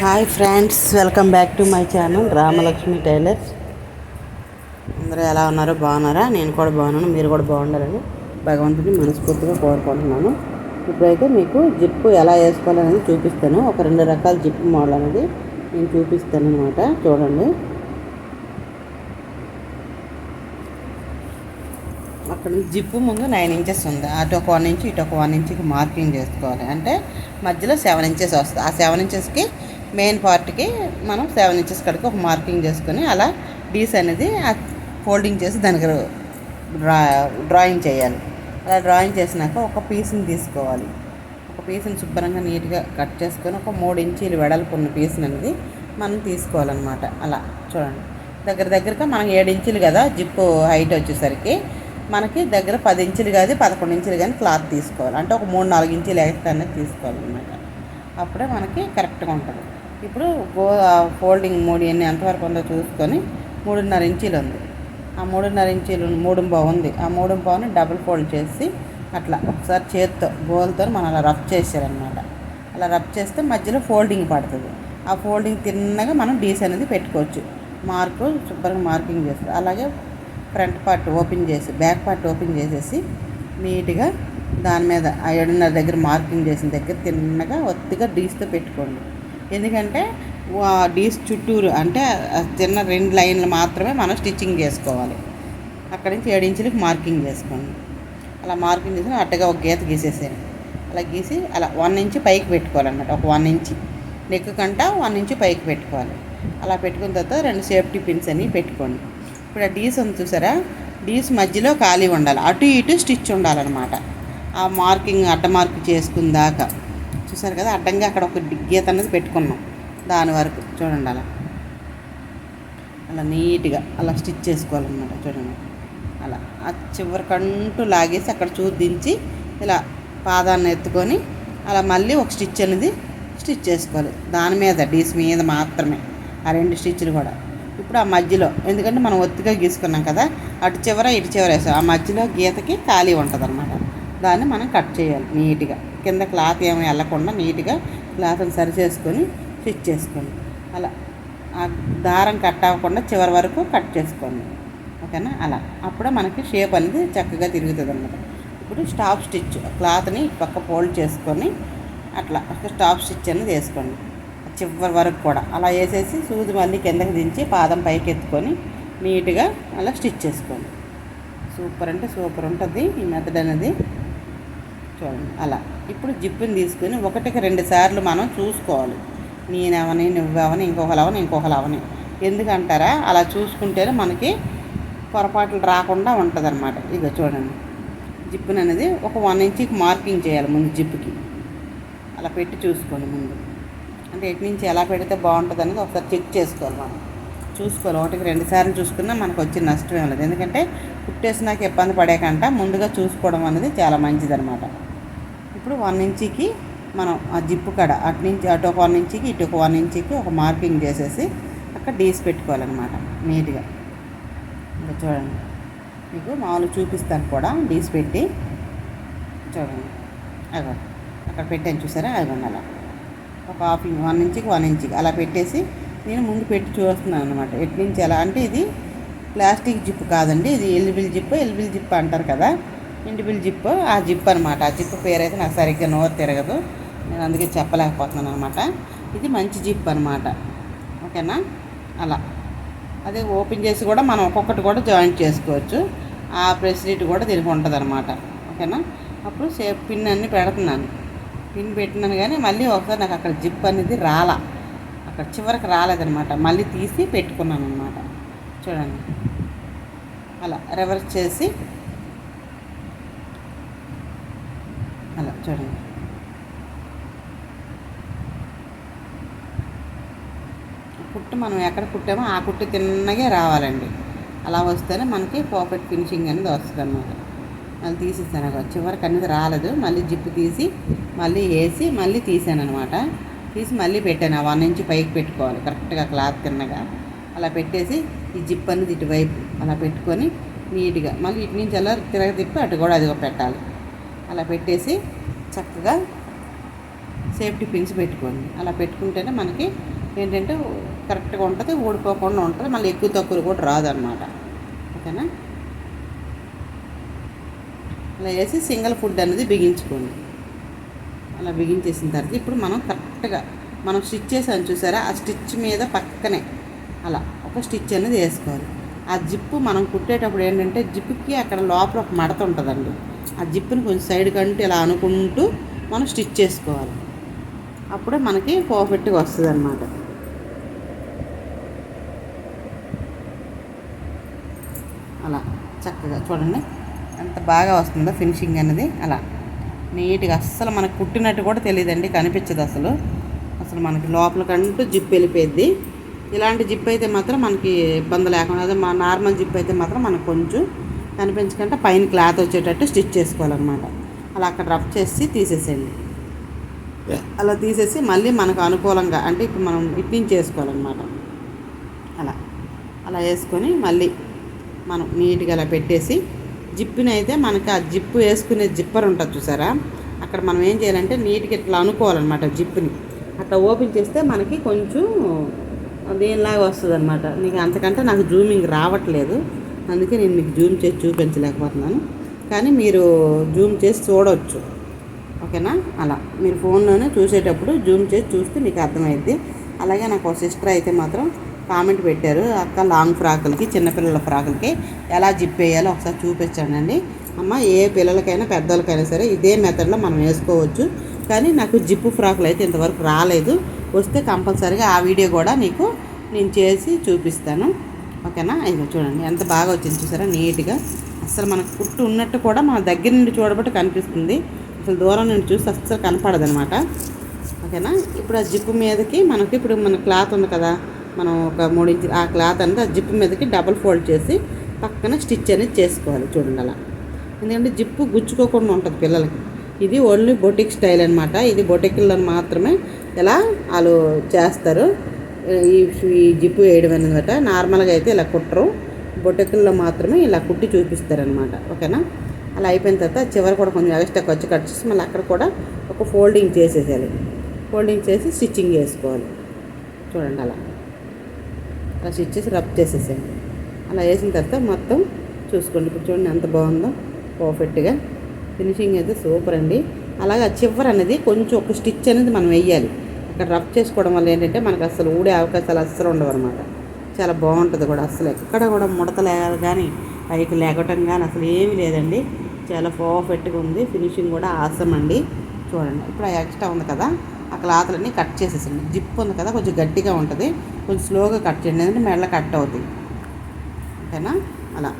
Hi friends welcome back to my channel Ramalakshmi tailors అందరూ ఎలా ఉన్నారో బాగున్నారా? నేను కూడా బాగున్నాను మీరు కూడా బాగుండాలని భగవంతుని మనస్ఫూర్తిగా కోరుకుంటున్నాను. ఇప్పుడైతే మీకు జిప్పు ఎలా వేసుకోవాలనేది చూపిస్తాను. ఒక రెండు రకాల జిప్పు మోడల్ అనేది నేను చూపిస్తాను అనమాట చూడండి. అక్కడ జిప్పు ముందు నైన్ ఇంచెస్ ఉంది. అటు ఒక వన్ ఇంచ్ ఇటు ఒక వన్ ఇంచ్కి మార్కింగ్ చేసుకోవాలి. అంటే మధ్యలో సెవెన్ ఇంచెస్ వస్తుంది. ఆ సెవెన్ ఇంచెస్కి మెయిన్ పార్ట్కి మనం సెవెన్ ఇంచెస్ కడికి ఒక మార్కింగ్ చేసుకొని అలా డీస్ అనేది ఫోల్డింగ్ చేసి దానికి డ్రా డ్రాయింగ్ చేయాలి. అలా డ్రాయింగ్ చేసినాక ఒక పీస్ని తీసుకోవాలి. ఒక పీస్ని శుభ్రంగా నీట్గా కట్ చేసుకొని ఒక మూడు ఇంచీలు వెడల్పు ఉన్న పీస్ని అనేది మనం తీసుకోవాలన్నమాట. అలా చూడండి. దగ్గర దగ్గరగా మనం ఏడు ఇంచులు కదా జిప్పు హైట్ వచ్చేసరికి మనకి దగ్గర పది ఇంచులు కాదు పదకొండు ఇంచులు కానీ క్లాత్ తీసుకోవాలి. అంటే ఒక మూడు నాలుగు ఇంచులు ఎక్స్ట్రా అనేది తీసుకోవాలన్నమాట. అప్పుడే మనకి కరెక్ట్గా ఉంటుంది. ఇప్పుడు గో ఫోల్డింగ్ మూడు ఎన్ని ఎంతవరకు ఉందో చూసుకొని మూడున్నర ఇంచీలు ఉంది. ఆ మూడున్నర ఇంచీలు మూడు ఉంది. ఆ మూడు బావుని డబుల్ ఫోల్డ్ చేసి అట్లా ఒకసారి చేత్తో గోల్తో మనం అలా రబ్ చేసారనమాట అలా రబ్ చేస్తే మధ్యలో ఫోల్డింగ్ పడుతుంది. ఆ ఫోల్డింగ్ తిన్నగా మనం డీస్ అనేది పెట్టుకోవచ్చు. మార్కు శుభ్రంగా మార్కింగ్ చేస్తారు. అలాగే ఫ్రంట్ పార్ట్ ఓపెన్ చేసి బ్యాక్ పార్ట్ ఓపెన్ చేసేసి నీట్గా దాని మీద ఆ ఏడున్నర దగ్గర మార్కింగ్ చేసిన దగ్గర తిన్నగా ఒత్తిగా డీస్తో పెట్టుకోండి. ఎందుకంటే డీస్ చుట్టూరు అంటే చిన్న రెండు లైన్లు మాత్రమే మనం స్టిచ్చింగ్ చేసుకోవాలి. అక్కడి నుంచి ఏడు ఇంచులకి మార్కింగ్ చేసుకోండి. అలా మార్కింగ్ చేసి అట్టగా ఒక గీత గీసేసాను అలా గీసి అలా వన్ ఇంచ్ పైకి పెట్టుకోవాలన్నమాట. ఒక వన్ ఇంచ్. నెక్ కంట వన్ ఇంచ్ పైకి పెట్టుకోవాలి. అలా పెట్టుకున్న తర్వాత రెండు సేఫ్టీ పిన్స్ అని పెట్టుకోండి. ఇప్పుడు ఆ డీస్ ఉంది చూసారా? డీస్ మధ్యలో ఖాళీ ఉండాలి. అటు ఇటు స్టిచ్ ఉండాలన్నమాట. ఆ మార్కింగ్ అడ్డ మార్క్ చేసుకుందాకా చూసారు కదా అడ్డంగా అక్కడ ఒక గీత అనేది పెట్టుకున్నాం దాని వరకు. చూడండి అలా. అలా నీట్గా అలా స్టిచ్ చేసుకోవాలన్నమాట చూడండి. అలా ఆ చివరికంటూ లాగేసి అక్కడ చూదించి ఇలా పాదాన్ని ఎత్తుకొని అలా మళ్ళీ ఒక స్టిచ్ అనేది స్టిచ్ చేసుకోవాలి. దాని మీద డీస్ మీద మాత్రమే ఆ రెండు స్టిచ్లు కూడా. ఇప్పుడు ఆ మధ్యలో ఎందుకంటే మనం ఒత్తిగా గీసుకున్నాం కదా అటు చివర ఇటు చివర వేసాం. ఆ మధ్యలో గీతకి ఖాళీ ఉంటుంది అన్నమాట దాన్ని మనం కట్ చేయాలి నీట్గా. కింద క్లాత్ ఏమి వెళ్ళకుండా నీట్గా క్లాత్ని సరి చేసుకొని స్టిచ్ చేసుకోండి. అలా. ఆ దారం కట్ అవ్వకుండా చివరి వరకు కట్ చేసుకోండి. ఓకేనా? అలా. అప్పుడే మనకి షేప్ అనేది చక్కగా తిరుగుతుంది అనమాట ఇప్పుడు స్టాప్ స్టిచ్ క్లాత్ని పక్క ఫోల్డ్ చేసుకొని అట్లా ఒక స్టాప్ స్టిచ్ అనేది వేసుకోండి. చివరి వరకు కూడా. అలా వేసేసి సూది మళ్ళీ కిందకి దించి పాదం పైకి ఎత్తుకొని నీట్గా అలా స్టిచ్ చేసుకోండి. సూపర్ అంటే సూపర్ ఉంటుంది. ఈ మెథడ్ అనేది చూడండి అలా. ఇప్పుడు జిప్పుని తీసుకొని ఒకటికి రెండు సార్లు మనం చూసుకోవాలి. నేనవని నువ్వెవని ఇంకొకరు అవని ఇంకొకరు అవని ఎందుకంటారా? అలా చూసుకుంటేనే మనకి పొరపాట్లు రాకుండా ఉంటుంది అనమాట ఇక చూడండి. జిప్పుని అనేది ఒక వన్ ఇంచ్కి మార్కింగ్ చేయాలి ముందు జిప్పుకి. అలా పెట్టి చూసుకోండి ముందు. అంటే ఎటు నుంచి ఎలా పెడితే బాగుంటుంది అనేది ఒకసారి చెక్ చేసుకోవాలి మనం. చూసుకోవాలి. ఒకటికి రెండు సార్లు చూసుకున్నా మనకు వచ్చిన నష్టం ఏం లేదు. ఎందుకంటే కుట్టేసినాక ఇబ్బంది పడేకంట. ముందుగా చూసుకోవడం అనేది చాలా మంచిదన్నమాట. ఇప్పుడు వన్ ఇంచికి మనం ఆ జిప్పు కడ అటు నుంచి అటు ఒక వన్ ఇంచికి ఇటు ఒక వన్ ఇంచికి ఒక మార్కింగ్ చేసేసి అక్కడ డీస్ పెట్టుకోవాలన్నమాట నీట్గా. ఇంకా చూడండి. మీకు మామూలు చూపిస్తాను కూడా డీస్ పెట్టి. చూడండి. అగో అక్కడ పెట్టాను చూసారా? అది అలా ఒక హాఫ్ ఇంచ్ వన్ ఇంచ్కి వన్ ఇంచ్కి అలా పెట్టేసి నేను ముందు పెట్టి చూస్తున్నాను అనమాట ఎటు నుంచి ఎలా అంటే ఇది ప్లాస్టిక్ జిప్ కాదండి ఇది ఎలిబిల్ జిప్ ఎలిబిల్ జిప్ అంటారు కదా. ఇండిబిల్ జిప్ ఆ జిప్ అనమాట ఆ జిప్ పేరైతే నాకు సరిగ్గా నోరు తిరగదు. నేను అందుకే చెప్పలేకపోతున్నాను అనమాట ఇది మంచి జిప్ అనమాట ఓకేనా? అలా. అదే ఓపెన్ చేసి కూడా మనం ఒక్కొక్కటి కూడా జాయింట్ చేసుకోవచ్చు. ఆ ఫెసిలిటీ కూడా దీనికి ఉంటుంది అనమాట ఓకేనా? అప్పుడు సేఫ్ పిన్ అన్ని పెడుతున్నాను. పిన్ పెట్టినాను కానీ మళ్ళీ ఒకసారి నాకు అక్కడ జిప్ అనేది రాలా. అక్కడ చివరికి రాలేదనమాట మళ్ళీ తీసి పెట్టుకున్నాను అనమాట చూడండి. అలా రివర్స్ చేసి అలా చూడండి. కుట్టు మనం ఎక్కడ కుట్టామో ఆ కుట్టు తిన్నగే రావాలండి. అలా వస్తేనే మనకి పర్ఫెక్ట్ ఫినిషింగ్ అనేది వస్తుంది అన్నమాట మళ్ళీ తీసేసాను చివరికి అనేది రాలేదు. మళ్ళీ జిప్పు తీసి మళ్ళీ వేసి మళ్ళీ తీసాను అనమాట. తీసి మళ్ళీ పెట్టాను. ఆ వన్ ఇంచ్ పైకి పెట్టుకోవాలి. కరెక్ట్గా క్లాత్ తిన్నగా. అలా పెట్టేసి ఈ జిప్ అనేది ఇటువైపు అలా పెట్టుకొని నీట్గా మళ్ళీ ఇటు నుంచి అలా తిరగ తిప్పి అటు కూడా అది పెట్టాలి. అలా పెట్టేసి చక్కగా సేఫ్టీ పిన్స్ పెట్టుకోండి. అలా పెట్టుకుంటేనే మనకి ఏంటంటే కరెక్ట్గా ఉంటుంది ఊడిపోకుండా ఉంటుంది. మళ్ళీ ఎక్కువ తక్కువ కూడా రాదనమాట ఓకేనా? అలా వేసి సింగిల్ ఫుడ్ అనేది బిగించుకోండి. అలా బిగించేసిన తర్వాత ఇప్పుడు మనం కరెక్ట్గా మనం స్టిచ్ చేసాను చూసారా? ఆ స్టిచ్ మీద పక్కనే అలా ఒక స్టిచ్ అనేది వేసుకోవాలి. ఆ జిప్పు మనం కుట్టేటప్పుడు ఏంటంటే జిప్పుకి అక్కడ లోపల ఒక మడత ఉంటుందండి. ఆ జిప్పుని కొంచెం సైడ్ కంటూ ఇలా అనుకుంటూ మనం స్టిచ్ చేసుకోవాలి. అప్పుడే మనకి పర్ఫెక్ట్గా వస్తుంది అన్నమాట అలా చక్కగా చూడండి. ఎంత బాగా వస్తుందో ఫినిషింగ్ అనేది అలా. నీట్గా అస్సలు మనకు కుట్టినట్టు కూడా తెలియదండి కనిపించదు అసలు. అసలు మనకి లోపలికంటూ జిప్ వెళ్ళిపోయింది ఇలాంటి జిప్ అయితే మాత్రం మనకి ఇబ్బంది లేకుండా అదే మా నార్మల్ జిప్ అయితే మాత్రం మనకు కొంచెం కనిపించకుండా పైన క్లాత్ వచ్చేటట్టు స్టిచ్ చేసుకోవాలన్నమాట. అలా అక్కడ రఫ్ చేసి తీసేసేయండి. అలా తీసేసి మళ్ళీ మనకు అనుకూలంగా అంటే ఇప్పుడు మనం ఇట్టింగ్ చేసుకోవాలన్నమాట. అలా. అలా వేసుకొని మళ్ళీ మనం నీట్గా అలా పెట్టేసి జిప్పుని అయితే మనకి ఆ జిప్పు వేసుకునే జిప్పర్ ఉంటుంది చూసారా? అక్కడ మనం ఏం చేయాలంటే నీట్గా ఇట్లా అనుకోవాలన్నమాట జిప్పుని. అట్లా ఓపెన్ చేస్తే మనకి కొంచెం దీనిలాగా వస్తుంది అనమాట నీకు అంతకంటే నాకు జూమింగ్ రావట్లేదు. అందుకే నేను మీకు జూమ్ చేసి చూపించలేకపోతున్నాను. కానీ మీరు జూమ్ చేసి చూడవచ్చు ఓకేనా? అలా. మీరు ఫోన్లోనే చూసేటప్పుడు జూమ్ చేసి చూస్తే మీకు అర్థమైద్ది. అలాగే నాకు ఒక సిస్టర్ అయితే మాత్రం కామెంట్ పెట్టారు అక్క లాంగ్ ఫ్రాకులకి చిన్నపిల్లల ఫ్రాకులకి ఎలా జిప్ వేయాలో ఒకసారి చూపించానండి అమ్మ ఏ పిల్లలకైనా పెద్దలకైనా సరే ఇదే మెథడ్లో మనం వేసుకోవచ్చు. కానీ నాకు జిప్పు ఫ్రాకులు అయితే ఇంతవరకు రాలేదు. వస్తే కంపల్సరీగా ఆ వీడియో కూడా నీకు నేను చేసి చూపిస్తాను. ఓకేనా? ఇది చూడండి ఎంత బాగా వచ్చింది చూసారా? నీట్గా. అసలు మనకు కుట్టు ఉన్నట్టు కూడా మన దగ్గర నుండి చూడబట్టి కనిపిస్తుంది. అసలు దూరం నుండి చూస్తే అస్సలు కనపడదు అనమాట ఓకేనా? ఇప్పుడు ఆ జిప్పు మీదకి మనకి ఇప్పుడు మన క్లాత్ ఉంది కదా మనం ఒక మూడు ఇంచు ఆ క్లాత్ అనేది ఆ జిప్పు మీదకి డబుల్ ఫోల్డ్ చేసి పక్కన స్టిచ్ అనేది చేసుకోవాలి చూడండి అలా. ఎందుకంటే జిప్పు గుచ్చుకోకుండా ఉంటుంది పిల్లలకి. ఇది ఓన్లీ బొటిక్ స్టైల్ అనమాట ఇది బొటిక్లను మాత్రమే ఇలా వాళ్ళు చేస్తారు. ఈ ఈ జిప్పు వేయడం అనమాట నార్మల్గా అయితే ఇలా కుట్టరు. బొటకుల్లో మాత్రమే ఇలా కుట్టి చూపిస్తారనమాట ఓకేనా? అలా అయిపోయిన తర్వాత చివరి కూడా కొంచెం ఎక్స్ట్రా ఖర్చు కట్ చేసి మళ్ళీ అక్కడ కూడా ఒక ఫోల్డింగ్ చేసేసేయాలి. ఫోల్డింగ్ చేసి స్టిచ్చింగ్ చేసుకోవాలి. చూడండి అలా. అలా స్టిచ్ చేసి రబ్ చేసేసేయండి. అలా వేసిన తర్వాత మొత్తం చూసుకోండి. ఇప్పుడు చూడండి ఎంత బాగుందో. పర్ఫెక్ట్గా. ఫినిషింగ్ అయితే సూపర్ అండి. అలాగే చివరి అనేది కొంచెం ఒక స్టిచ్ అనేది మనం వేయాలి. ఇక్కడ రబ్ చేసుకోవడం వల్ల ఏంటంటే మనకు అసలు ఊడే అవకాశాలు అస్సలు ఉండవు అనమాట చాలా బాగుంటుంది కూడా అసలు ఎక్కడ కూడా ముడత కానీ పైకి లేకటం కానీ అసలు ఏమీ లేదండి. చాలా పర్ఫెక్ట్గా ఉంది. ఫినిషింగ్ కూడా ఆసం అండి. చూడండి. ఇప్పుడు ఆ ఎక్స్ట్రా ఉంది కదా ఆ క్లాత్లన్నీ కట్ చేసేసండి. జిప్ ఉంది కదా కొంచెం గట్టిగా ఉంటుంది. కొంచెం స్లోగా కట్ చేయండి. ఎందుకంటే మెడల కట్ అవుతుంది ఓకేనా? అలా.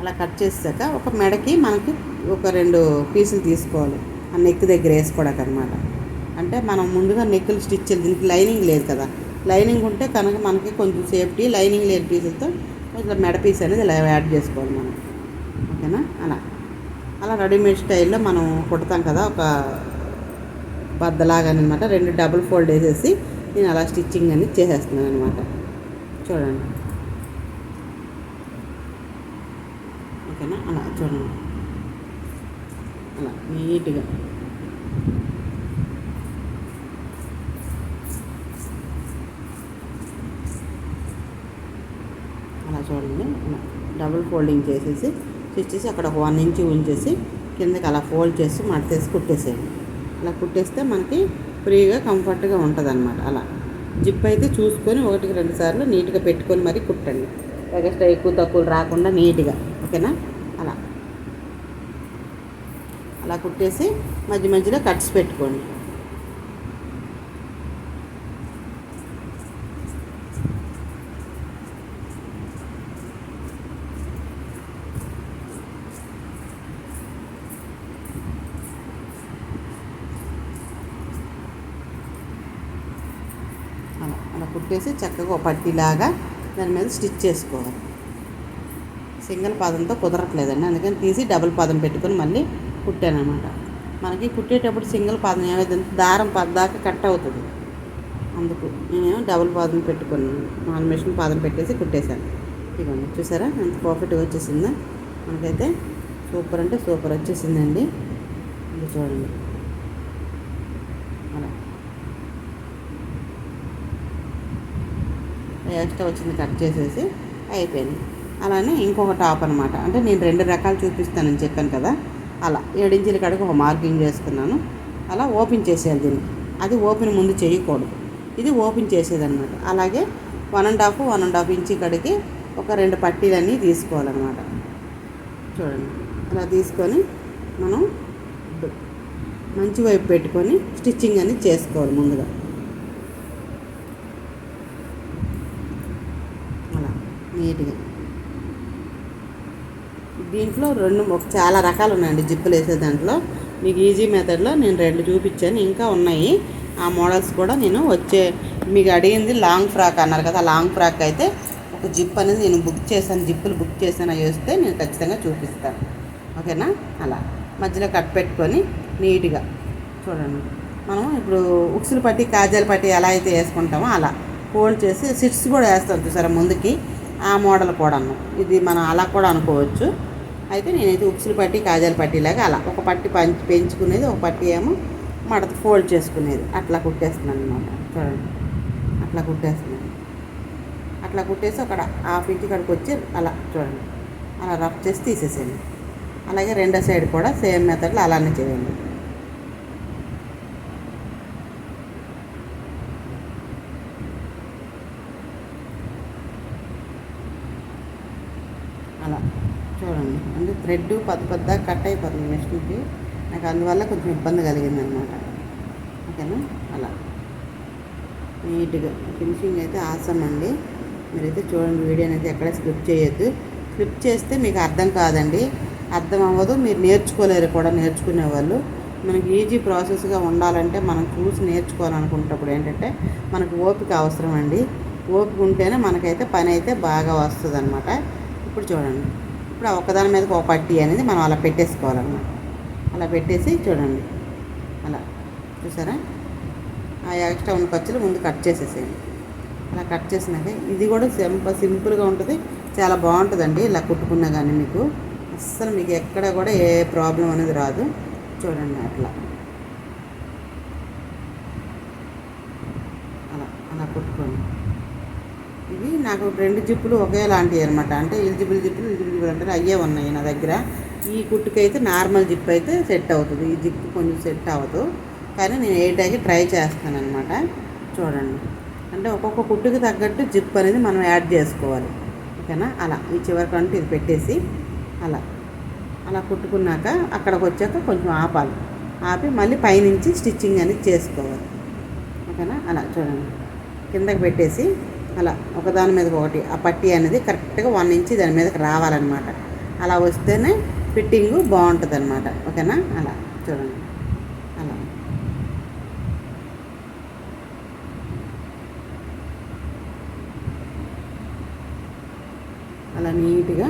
అలా కట్ చేసాక ఒక మెడకి మనకి ఒక రెండు పీసులు తీసుకోవాలి. ఆ నెక్ దగ్గర వేసుకోవడానికి అనమాట అంటే మనం ముందుగా నెక్కులు స్టిచ్ దీనికి లైనింగ్ లేదు కదా. లైనింగ్ ఉంటే కనుక మనకి కొంచెం సేఫ్టీ లైనింగ్ లేని పీసులతో ఇట్లా మెడ పీస్ అనేది ఇలా యాడ్ చేసుకోవాలి మనం. ఓకేనా? అలా. అలా రెడీమేడ్ స్టైల్లో మనం కుడతాం కదా ఒక బద్దలాగా అనమాట రెండు డబుల్ ఫోల్డ్ వేసేసి నేను అలా స్టిచ్చింగ్ అనేది చేసేస్తున్నాను అనమాట చూడండి. ఓకేనా? అలా చూడండి. అలా నీట్గా అలా చూడండి అలా డబుల్ ఫోల్డింగ్ చేసేసి స్టిచ్ చేసి అక్కడ ఒక వన్ ఇంచ్ ఉంచేసి కిందకి అలా ఫోల్డ్ చేసి మడతేసి కుట్టేసేయండి. అలా కుట్టేస్తే మనకి ఫ్రీగా కంఫర్ట్గా ఉంటుంది అనమాట అలా జిప్ అయితే చూసుకొని ఒకటికి రెండు సార్లు నీట్గా పెట్టుకొని మరీ కుట్టండి. ఎగస్ట్రా ఎక్కువ తక్కువ రాకుండా నీట్గా ఓకేనా? అలా. అలా కుట్టేసి మధ్య మధ్యలో కట్స్ పెట్టుకోండి అలా అలా కుట్టేసి చక్కగా ఒక దాని మీద స్టిచ్ చేసుకోవాలి. సింగిల్ పాదంతో కుదరట్లేదండి. అందుకని తీసి డబుల్ పాదం పెట్టుకొని మళ్ళీ కుట్టాను అనమాట మనకి కుట్టేటప్పుడు సింగిల్ పాదం ఏమైందంటే దారం దాకా కట్ అవుతుంది. అందుకు నేనేమో డబుల్ పాదం పెట్టుకున్నాను నాలుగు మిషన్ పాదం పెట్టేసి కుట్టేశాను. ఇదిగోండి చూసారా? ఎంత పర్ఫెక్ట్గా వచ్చేసిందా? మనకైతే సూపర్ అంటే సూపర్ వచ్చేసిందండి. ఇది చూడండి. ఎక్స్ట్రా వచ్చింది కట్ చేసేసి అయిపోయింది. అలానే ఇంకొక టాప్ అనమాట అంటే నేను రెండు రకాలు చూపిస్తానని చెప్పాను కదా. అలా ఏడించుల కాడికి ఒక మార్కింగ్ చేసుకున్నాను అలా ఓపెన్ చేసేయాలి దీన్ని. అది ఓపెన్ ముందు చేయకూడదు. ఇది ఓపెన్ చేసేదన్నమాట. అలాగే one and half one and half inch కడికి ఒక రెండు పట్టీలన్నీ తీసుకోవాలన్నమాట. చూడండి. అలా తీసుకొని మనం మంచి వైపు పెట్టుకొని స్టిచ్చింగ్ అనేది చేసుకోవాలి ముందుగా అలా నీట్గా దీంట్లో రెండు ఒక చాలా రకాలు ఉన్నాయండి జిప్పులు వేసే దాంట్లో. మీకు ఈజీ మెథడ్లో నేను రెండు చూపించాను. ఇంకా ఉన్నాయి. ఆ మోడల్స్ కూడా నేను వచ్చే మీకు అడిగింది లాంగ్ ఫ్రాక్ అన్నారు కదా లాంగ్ ఫ్రాక్ అయితే ఒక జిప్ అనేది నేను బుక్ చేశాను జిప్పులు బుక్ చేశాను అవి వస్తే నేను ఖచ్చితంగా చూపిస్తాను. ఓకేనా? అలా. మధ్యలో కట్ పెట్టుకొని నీట్గా చూడండి. మనం ఇప్పుడు ఉక్సులు పట్టి కాజాలు పట్టి ఎలా అయితే వేసుకుంటామో అలా ఫోల్డ్ చేసి సిట్స్ కూడా వేస్తాం చూసారా ముందుకి. ఆ మోడల్ కూడాను ఇది మనం అలా కూడా అనుకోవచ్చు. అయితే నేనైతే ఉక్సులు పట్టి కాజాలు పట్టిలాగా అలా. ఒక పట్టి పంచి పెంచుకునేది ఒక పట్టి ఏమో మడత ఫోల్డ్ చేసుకునేది. అట్లా కుట్టేస్తున్నాను అనమాట చూడండి. అట్లా కుట్టేస్తున్నాను. అట్లా కుట్టేసి అక్కడ హాఫ్ ఇంచ్ కాడికి వచ్చి అలా చూడండి. అలా రఫ్ చేసి తీసేసేయండి. అలాగే రెండో సైడ్ కూడా సేమ్ మెథడ్లో అలానే చేయండి అలా చూడండి అంటే థ్రెడ్ పద్ద పెద్ద కట్ అయిపోతుంది మిషన్కి. నాకు అందువల్ల కొంచెం ఇబ్బంది కలిగింది అనమాట ఓకేనా? అలా. నీట్గా. ఫినిషింగ్ అయితే ఆసం అండి. మీరైతే చూడండి వీడియో అయితే ఎక్కడ స్క్రిప్ చేయొద్దు. స్క్రిప్ చేస్తే మీకు అర్థం కాదండి. అర్థం అవ్వదు మీరు నేర్చుకోలేరు కూడా నేర్చుకునే వాళ్ళు మనకి ఈజీ ప్రాసెస్గా ఉండాలంటే మనం చూసి నేర్చుకోవాలనుకున్నప్పుడు ఏంటంటే మనకు ఓపిక అవసరం అండి. ఓపిక ఉంటేనే మనకైతే పని అయితే బాగా వస్తుంది అనమాట ఇప్పుడు చూడండి. ఇప్పుడు ఆ ఒక్కదాని మీదకి ఒక పట్టి అనేది మనం అలా పెట్టేసుకోవాలన్నమాట. అలా పెట్టేసి చూడండి. అలా చూసారా? ఆ ఎక్స్ట్రా ఉన్న ఖర్చులు ముందు కట్ చేసేసేయండి. అలా కట్ చేసినాక ఇది కూడా సింపుల్ సింపుల్గా ఉంటుంది. చాలా బాగుంటుందండి ఇలా కుట్టుకున్నా కానీ మీకు. అస్సలు మీకు ఎక్కడ కూడా ఏ ప్రాబ్లం అనేది రాదు. చూడండి అట్లా అలా అలా కుట్టుకోండి ఇవి నాకు రెండు జిప్పులు ఒకేలాంటివి అనమాట అంటే ఎలిజిబుల్ జిప్పులు ఎలిజిబుల్ అంటే అయ్యే ఉన్నాయి నా దగ్గర. ఈ కుట్టుకైతే నార్మల్ జిప్ అయితే సెట్ అవుతుంది. ఈ జిప్ కొంచెం సెట్ అవ్వదు. కానీ నేను వేయటానికి ట్రై చేస్తాను అనమాట చూడండి. అంటే ఒక్కొక్క కుట్టుకి తగ్గట్టు జిప్ అనేది మనం యాడ్ చేసుకోవాలి. ఓకేనా? అలా. ఈ చివరికి అంటే ఇది పెట్టేసి అలా. అలా కుట్టుకున్నాక అక్కడికి వచ్చాక కొంచెం ఆపాలి. ఆపి మళ్ళీ పైనుంచి స్టిచ్చింగ్ అనేది చేసుకోవాలి. ఓకేనా? అలా చూడండి. కిందకి పెట్టేసి అలా ఒకదాని మీద ఒకటి. ఆ పట్టి అనేది కరెక్ట్గా వన్ ఇంచ్ దాని మీదకి రావాలన్నమాట. అలా వస్తేనే ఫిట్టింగ్ బాగుంటుంది అనమాట ఓకేనా? అలా చూడండి. అలా. అలా నీట్గా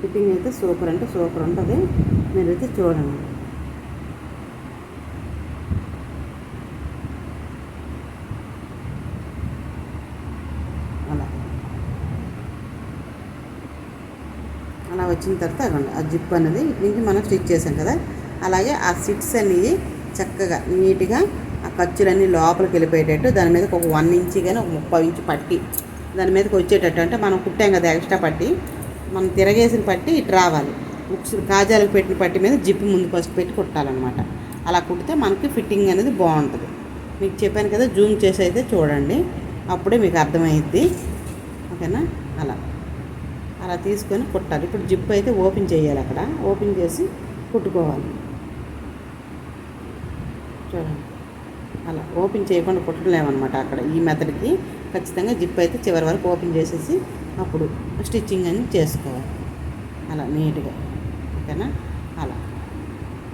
ఫిట్టింగ్ అయితే సూపర్ అంటే సూపర్ ఉంటుంది. మీరైతే చూడండి అలా అలా వచ్చిన తర్వాత అగండి ఆ జిప్ అనేది ఇటు నుంచి మనం స్టిచ్ చేసాం కదా అలాగే ఆ సిట్స్ అనేది చక్కగా నీట్గా ఆ ఖర్చులన్నీ లోపలికి వెళ్ళిపోయేటట్టు దాని మీద ఒక వన్ ఇంచ్ కానీ ఒక ముప్పై ఇంచు పట్టి దాని మీదకి వచ్చేటట్టు అంటే మనం కుట్టాం కదా ఎక్స్ట్రా పట్టి మనం తిరగేసిన పట్టి ఇటు రావాలి. బుక్స్ కాజాలకు పెట్టిన పట్టి మీద జిప్ ముందు ఫస్ట్ పెట్టి కుట్టాలన్నమాట. అలా కుడితే మనకి ఫిట్టింగ్ అనేది బాగుంటుంది. మీకు చెప్పాను కదా జూమ్ చేసి అయితే చూడండి అప్పుడే మీకు అర్థమైద్ది. ఓకేనా? అలా. అలా తీసుకొని కుట్టాలి. ఇప్పుడు జిప్ అయితే ఓపెన్ చేయాలి అక్కడ. ఓపెన్ చేసి కుట్టుకోవాలి. చూడండి. అలా ఓపెన్ చేయకుండా కుట్టలేమన్నమాట అక్కడ ఈ మెథడ్కి. ఖచ్చితంగా జిప్ అయితే చివరి వరకు ఓపెన్ చేసేసి అప్పుడు స్టిచ్చింగ్ అని చేసుకోవాలి. అలా నీట్గా. ఓకేనా? అలా.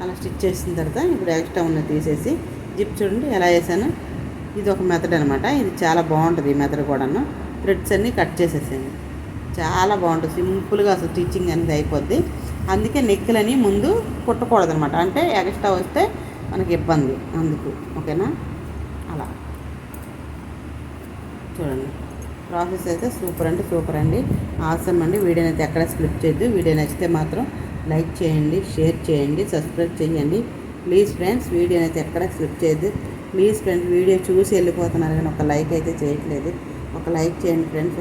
అలా స్టిచ్ చేసిన తర్వాత ఇప్పుడు ఎక్స్ట్రా ఉన్నది తీసేసి జిప్ చూడండి ఎలా వేసాను. ఇది ఒక మెథడ్ అనమాట ఇది చాలా బాగుంటుంది ఈ మెథడ్ కూడాను. థ్రెడ్స్ అన్నీ కట్ చేసేసాను చాలా బాగుంటుంది. సింపుల్గా అసలు స్టిచ్చింగ్ అనేది అయిపోద్ది. అందుకే నెక్కులని ముందు కుట్టకూడదు అనమాట అంటే ఎక్స్ట్రా వస్తే మనకి ఇబ్బంది అందుకు. ఓకేనా? అలా. చూడండి. ప్రాసెస్ అయితే సూపర్ అంటే సూపర్ అండి. ఆసమ్ అండి. వీడియోని అయితే ఎక్కడ స్క్రిప్ట్ చేయొద్దు. వీడియో నచ్చితే మాత్రం లైక్ చేయండి షేర్ చేయండి సబ్స్క్రైబ్ చేయండి. ప్లీజ్ ఫ్రెండ్స్ వీడియోని అయితే ఎక్కడ స్క్రిప్ట్ చేయొద్దు. ప్లీజ్ ఫ్రెండ్స్ వీడియో చూసి వెళ్ళిపోతున్నారు కానీ ఒక లైక్ అయితే చేయట్లేదు. ఒక లైక్ చేయండి ఫ్రెండ్స్.